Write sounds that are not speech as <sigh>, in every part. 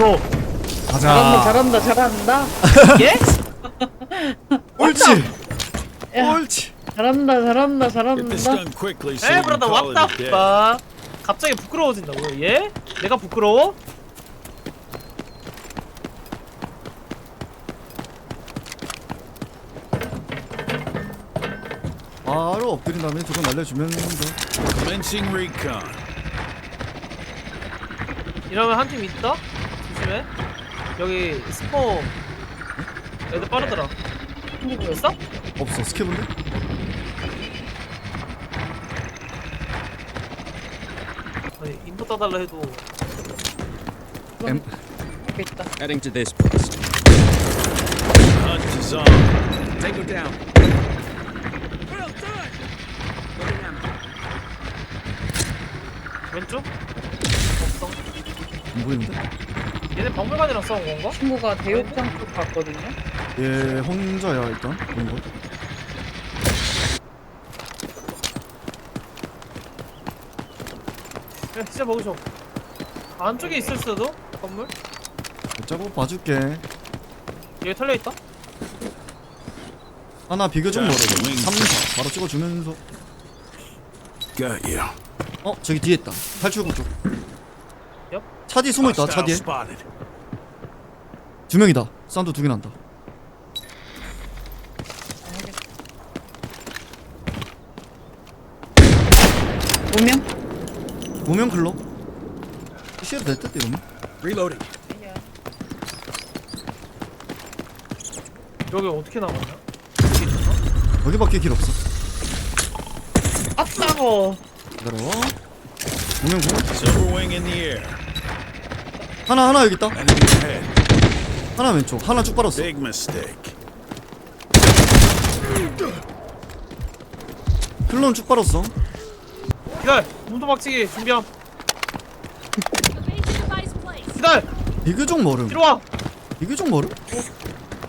잘한다 가자. 잘한다 잘한다 <laughs> 예? 옳지. 야 옳지. 잘한다 잘한다 잘한다 에 브라더 왔다. 빠. 갑자기 부끄러워진다고요? 예? 내가 부끄러워? 바로 엎드린 다음에 두번 날려주면서 Commencing recon. 이러면 한 팀 있다? 조심해. 여기 스포 애들 빠르더라. 있어? 없어 스케브인데? 아니 인포 따달라 해도 M 있다 Heading to this post. Hunt is on. Tango down. 왼쪽? 없어. 안 보이는데? 얘네 박물관이랑 싸운 건가? 친구가 대욕장 쪽 갔거든요 얘 혼자야 일단 보는 거. 야 진짜 먹으셔. 안쪽에 있을 수도 건물? 짜고 봐줄게. 여기 털려 있다. 하나 비교적 멀어. 자, 윙. 3, 4 바로 찍어주면서. Got you. 어 저기 뒤에 있다. 탈출구 쪽. 얍. 차 뒤에 숨어 있다. 차 뒤에. 두 명이다. 사운드 두개 난다. 오명? 보면 클로. 시해도 될듯 이러면. Reloading. 야 여기 어떻게 나갔냐? 여기밖에 길 없어. 아따고 기다려. 보면 보면. Silver wing in the air. 하나 하나 여기 있다. 하나 왼쪽. 하나 쭉 빨았어. Big mistake. 클론 쭉 빨았어. 기다려. 몸도 박치기 준비함. Evasive device placed. 기다려. 비교적 멀음. 뒤로 와. 비교적 멀음?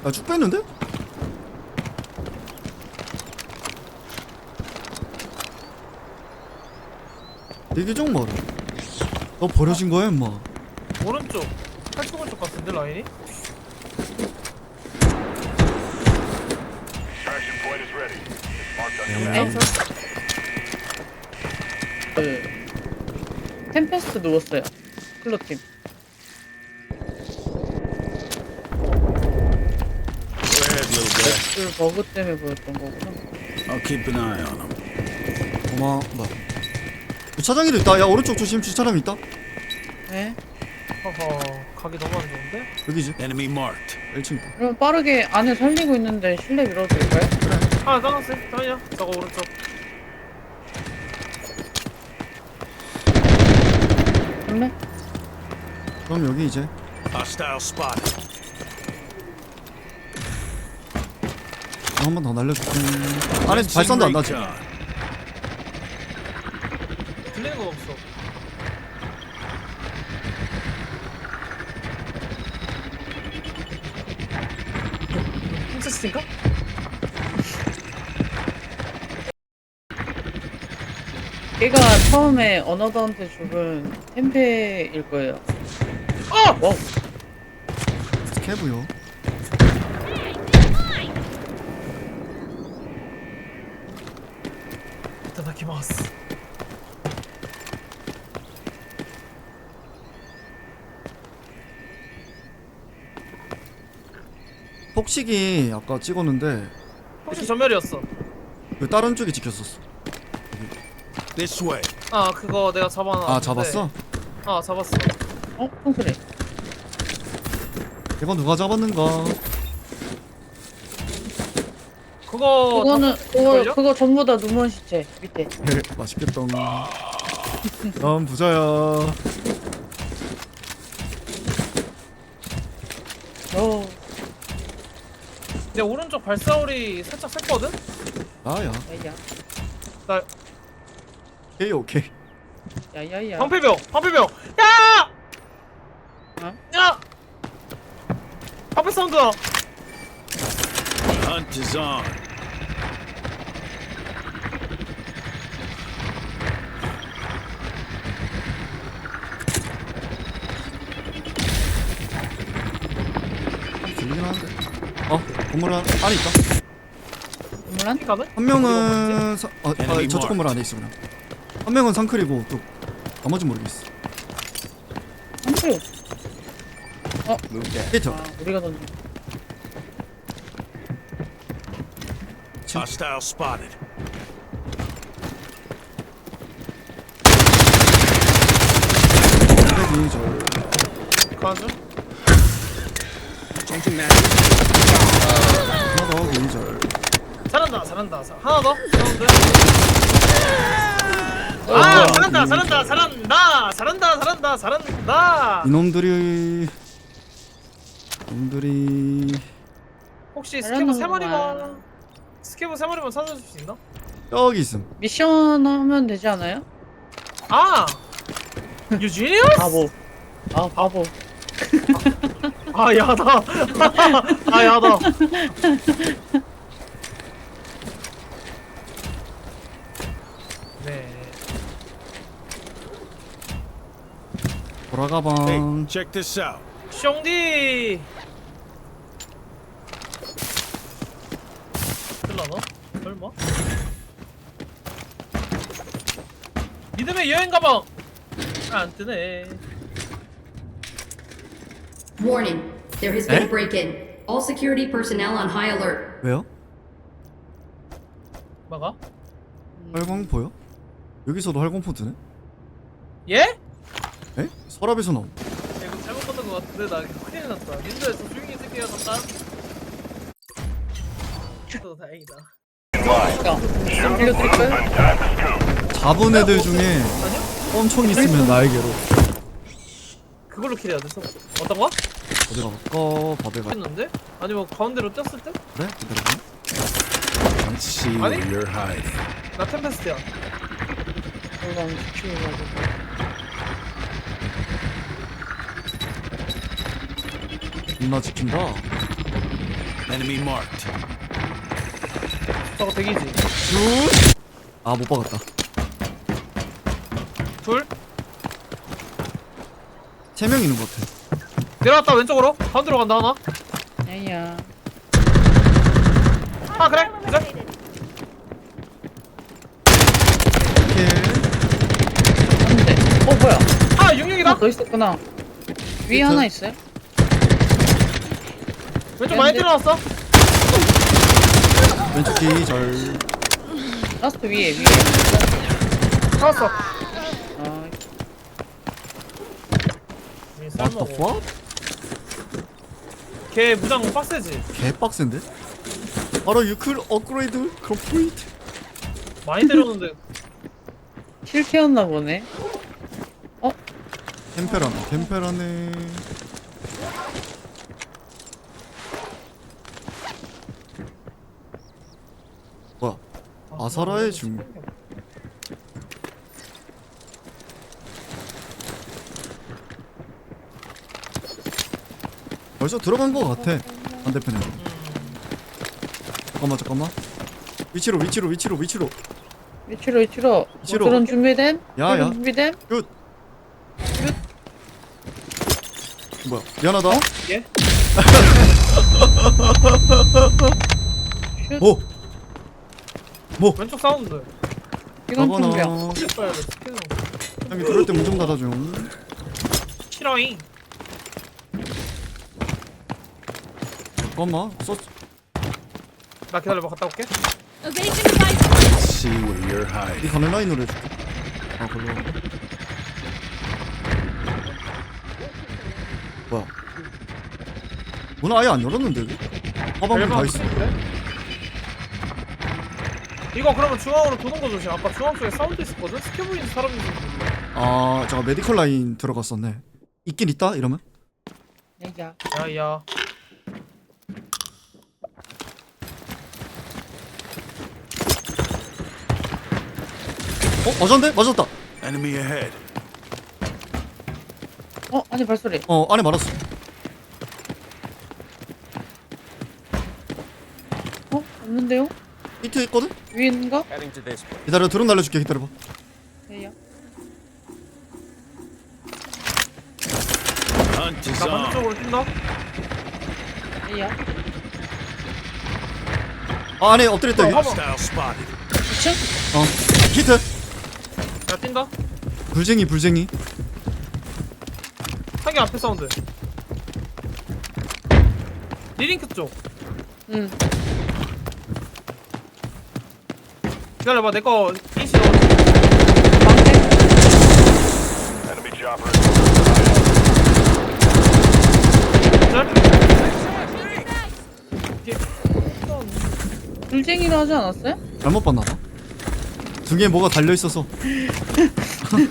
야쭉 뺐는데? 비교적 멀음. 너 버려진 거야 임마. 오른쪽. 팔뚝 쪽 같은데 라인이? 에이서 그 템페스트 누웠어요 클로팀 Go ahead, little guy. 그 버그 때문에 보였던 거구나 I'll keep an eye on him. 고마. 뭐. 주차장에도 있다. 야 오른쪽 조심. 주차장 있다. 네 허허. 각이 너무 안 좋은데? 여기지. Enemy marked. 1층 있다. 그럼 빠르게 안에 살리고 있는데 실내 밀어도 될까요? 하나 따놨어. 따냐? 저거 오른쪽. 그래? 그럼 여기 이제 Hostile spotted. 한 번 더 날려줄게. 안에 발산도 안 나지. recon. 들리는 거 없어. 훔쳤으니까? 걔가 처음에 어너더한테 죽은 템페일 거예요 어! 와우 스케브요. 이타다키마스. 폭식이 아까 찍었는데 혹시 전멸이었어. 그 다른 쪽이 지켰었어. This way. 아 그거 내가 잡아놨. 아 잡았어? 아 잡았어. 어? 콩크래 이건 누가 잡았는가? 그거 그거는 다- 그거 걸려? 그거 전부 다 누먼 시체 밑에 <laughs> 맛있겠다. 난 부자야. 내 오른쪽 발사울이 살짝 샜거든? 나야. 야야 나 오케이 오케이. 야야야 방패병! 방패병! 야! 어? 야! 방패 사운드다! Hunt is on. 같긴 한데. 어 건물 안, 안에 있다. 건물 안? 가는? 한 명은 사, 어, 아, 저쪽 건물 안에 있어 그냥. 한 명은 상클이고 또 나머지 모르겠어. Move that. 히트. 아, 우리가 던져. Hostile spotted. 헤디 저 가는 중? Changing mag. 하나 더 게이저. 잘한다 잘한다 자, 하나 더 사운드 어, 아. 잘한다 잘한다 잘한다 잘한다 잘한다 잘한다 이놈들이 놈들이 혹시 잘하는 스케브 세 마리만. 스케브 세 마리만 찾아줄 수 있나? 여기 있음. 미션 하면 되지 않아요? 아! 유지니어스? 바보. 아, 바보. <laughs> 아 야다 아 야다 네 돌아가방. Hey, check this out. 숑디 들라나? 설마? 믿음의 여행 가방 안 뜨네 Warning, there has been a break-in. All security personnel on high alert. 왜요? 뭐가? 활광 보여? 여기서도 활광포 뜨네? 예? 에? 서랍에서 나온. 야, 이거 잘못 봤던 것 같은데 나 큰일 났다 닌자에서 조용히 있을게요 잠깐 또 다행이다 야, 안 빌려드릴까요? 잡은 애들 중에 엄청 있으면 나에게로. 그걸로 킬해야 돼 서- 어떤 거? 어디 가볼까? 밥에 가. 했는데? 아니면 가운데로 떴을 때? 그래? 기다려봐. Let's see Honey? where you're hiding. 나 템페스트야 올라온 지치워가지고. 존나 지킨다. Enemy marked. 저거 대기지 슛! 아, 못 박았다. 둘 세 명 있는 것 같아. 내려왔다 왼쪽으로 가운데로 간다 하나 야야. 아 그래 그래 오케이. 어, 뭐야? 아 하나 육육이다 더 있었구나. 위에 하나 있어요? 왼쪽 많이 들어왔어 왼쪽 기절. 라스트 위에, 위에. 잡았어 아, What the fuck? 걔 무장 빡세지 개빡센데? 바로 유클 업그레이드 컴플리트. 많이 때렸는데 <laughs> 킬캐였나 보네. 템페라네, 템페라네. 뭐야? 아사라의 중. 벌써 들어간 것 같아. 반대편에. 잠깐만, 잠깐만. 위치로, 위치로, 위치로, 위치로. 위치로, 위치로. 위치로. 드론 준비됨? 야, 야. 드론 준비됨? 끝. 뭐야? 미안하다. 예? <laughs> 슛. 오. 뭐? 왼쪽 사운드 이건. 스킬 돼 스킬 형이 들을 때문 좀 닫아줘. 싫어잉 잠깐만. 써. 나 기다려봐 갔다 올게 Let's see where you're 이 hiding. 가는 라인으로 해줄게. 아, 걸로. 뭐야? 문 아예 안 열었는데 여기? 화방문 다 있어. 이거 그러면 중앙으로 도는 거 조심 아까 중앙 쪽에 사운드 있었거든? 스킬 보이는 사람이 있는데 아, 잠깐 메디컬 라인 들어갔었네. 있긴 있다 이러면? 야야. 야야 어, 맞았는데? 맞았다. Enemy ahead. 어, 아니 발소리. 어, 안에 말았어. 어? 없는데요? 히트 있거든? 위인가? Heading to this place. 기다려, 드론 날려줄게. 기다려봐. Hunt is 나 on. 반대쪽으로 뛴다 A야. 아 안에 엎드렸다 여기 어, Hostile spotted. 2층? 어 히트 야 뛴다 불쟁이 불쟁이 상기 앞에 사운드 리링크 쪽 응. 기다려봐 내거 인시 넣어 방패? Enemy chopper. 불쟁이로 하지 않았어요? 잘못 봤나봐 등에 뭐가 달려 있어서 Some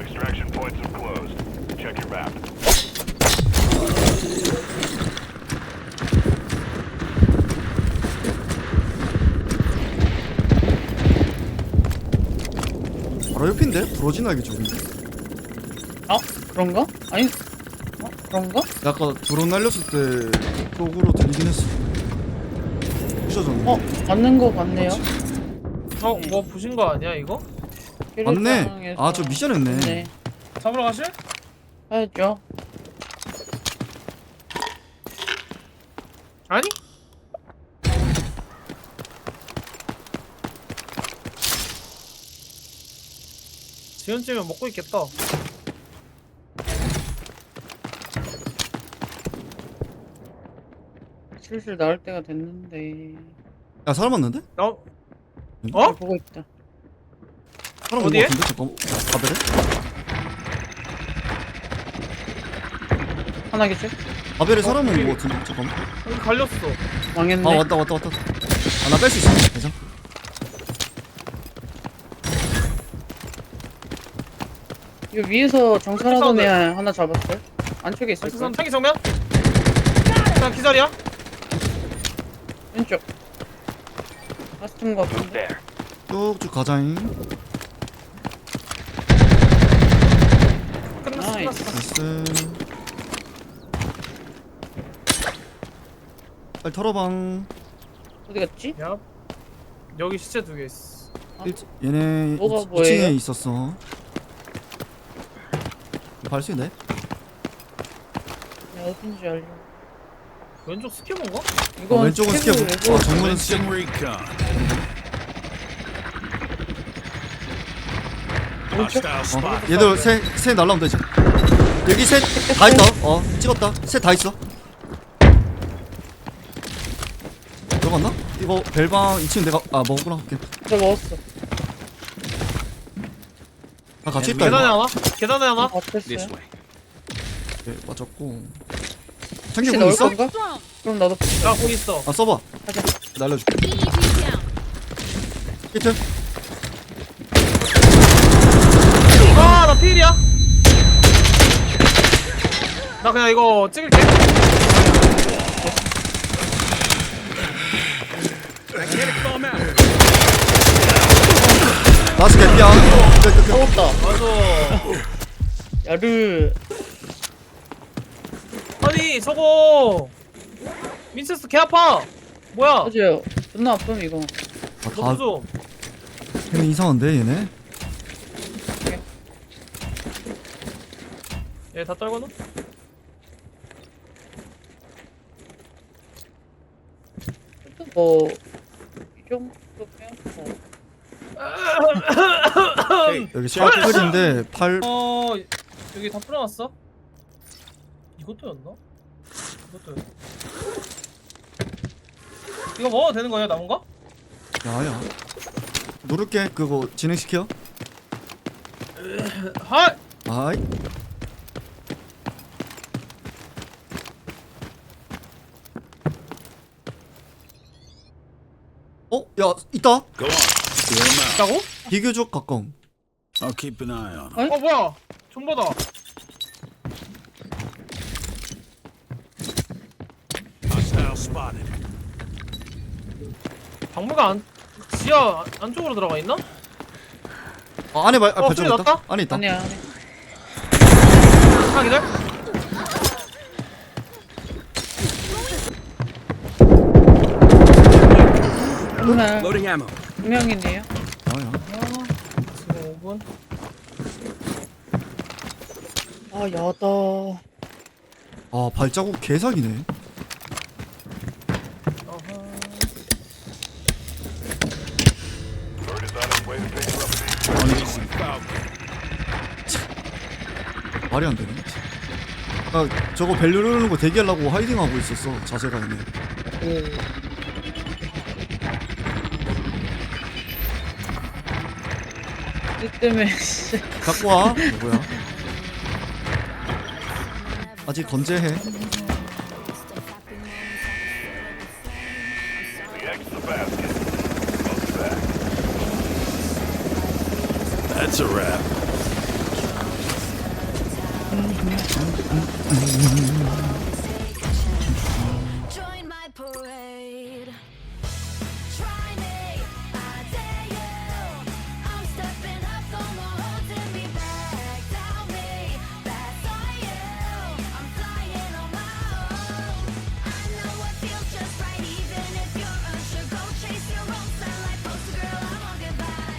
extraction points have closed. Check your map. 바로 옆인데? 브로진하게 쪽인데? 아, 그런가? 아니, 어? 그런가? 아까 드론 날렸을 때 쪽으로 들리긴 했어 부셔졌네 어, 맞는 거 같네요. 어뭐 보신 거 아니야 이거? 맞네. 아 저 미션 했네 네. 잡으러 가실? 해야죠. 아니? 지연쯤면 먹고 있겠다 슬슬 나올 때가 됐는데. 야 사람 왔는데? 나 어? 어? 보고 있다. 사람 온거 어디에? 같은데? 잠깐만 가베레? 하나 계실? 가베레 사람 여기. 온거 같은데? 잠깐만 여기 갈렸어 망했네. 아 왔다 왔다 왔다 아 나 뺄 수 있어 괜찮아 이거 위에서 정찰하던. 애 하나 잡았어요? 안쪽에 있을 거야. 상기 정면? 왼쪽. 라스트인 거 같은데. There. 쭉쭉 가자잉 끝났어 나이스. 끝났어 나이스 빨리 털어방 어디 갔지? 야 여기 시체 두 개 있어 일, 얘네 뭐가 2, 뭐예요? 층에 있었어 발수 있네? 야, 어딘지 알려. 왼쪽 스캐본가? 이건 어, 왼쪽은 스케브 스케브 외부- 어 정문은. Hostile 어. 얘들 새, 새 날라오면 되지 여기 셋 다 있다 어 찍었다 셋 다 있어 들어갔나? 이거 벨방 2층 내가 아 먹었구나 오케이 저 먹었어. 다 같이 있다 계단에 이거 하나? 계단에 하나? This 어땠어요? way. 네, 맞았고 혹시 챙겨보고 넣을 있어? 건가? 그럼 나도 나 거기 있어 아 써봐 가자. 날려줄게 히트 아 나 필이야 나 그냥 이거 찍을게 나스 개피야 끝, 끝, 끝. 먹었다. 맞아 야르. 아니 저거 민체스 개 아파 뭐야 맞아요. 존나 아픔 이거. 아, 너다 걔네 이상한데 얘네 얘다 그래도 뭐, 이 정도 뭐. <laughs> 여기 샤클인데 팔 어 여기 다 풀어놨어 이것도였나? 이것도였나? 이거 먹어도 되는 거야 남은 거? 야야 누를게 그거 진행시켜 하! 아이 어? 야 있다 Go on. Clear 'em out. 있다고? 비교적 가까움 I'll keep an eye on 'em. 어 뭐야 존버다 Hostile spotted. 박물관 안, 지하 안- 안쪽으로 들어가 있나? 아 안에 발, 아, 어, 발전 소리 있다? 났다? 안에 있다 아니야, 아니야. 하나 Loading ammo. 분명이네요. 야야 지금 5분 아, 야다. 아 발자국 개사기네 Bird is on its way to pick you up. Steve. 말이 안 되네. 아 저거 밸류 누르는 거 대기하려고 하이딩하고 있었어 자세가 있네 이 때문에 씨. 갖고 와. 누구야? 아직 건재해 That's a wrap. Mm -hmm. Mm -hmm.